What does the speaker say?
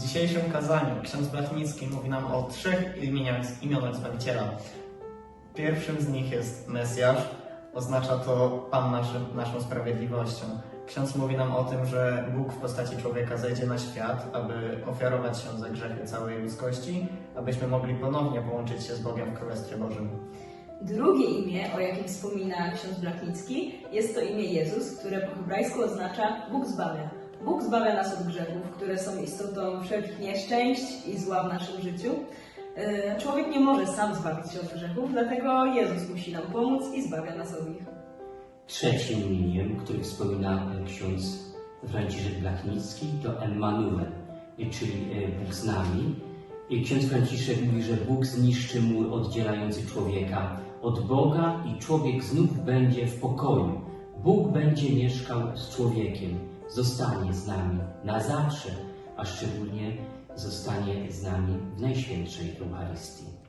dzisiejszym kazaniu ksiądz Blachnicki mówi nam o trzech imieniach, imionach Zbawiciela. Pierwszym z nich jest Mesjasz, oznacza to Pan naszym, naszą sprawiedliwością. Ksiądz mówi nam o tym, że Bóg w postaci człowieka zejdzie na świat, aby ofiarować się za grzechy całej ludzkości, abyśmy mogli ponownie połączyć się z Bogiem w Królestwie Bożym. Drugie imię, o jakim wspomina ksiądz Blachnicki, jest to imię Jezus, które po hebrajsku oznacza Bóg zbawia. Bóg zbawia nas od grzechów, które są istotą wszelkich nieszczęść i zła w naszym życiu. E, Człowiek nie może sam zbawić się od grzechów, dlatego Jezus musi nam pomóc i zbawia nas od nich. Trzecim imieniem, który wspomina e, ksiądz Franciszek Blachnicki, to Emmanuel, e, czyli Bóg z nami. Ksiądz Franciszek mówi, że Bóg zniszczy mur oddzielający człowieka od Boga i człowiek znów będzie w pokoju. Bóg będzie mieszkał z człowiekiem, zostanie z nami na zawsze, a szczególnie zostanie z nami w Najświętszej Eucharystii.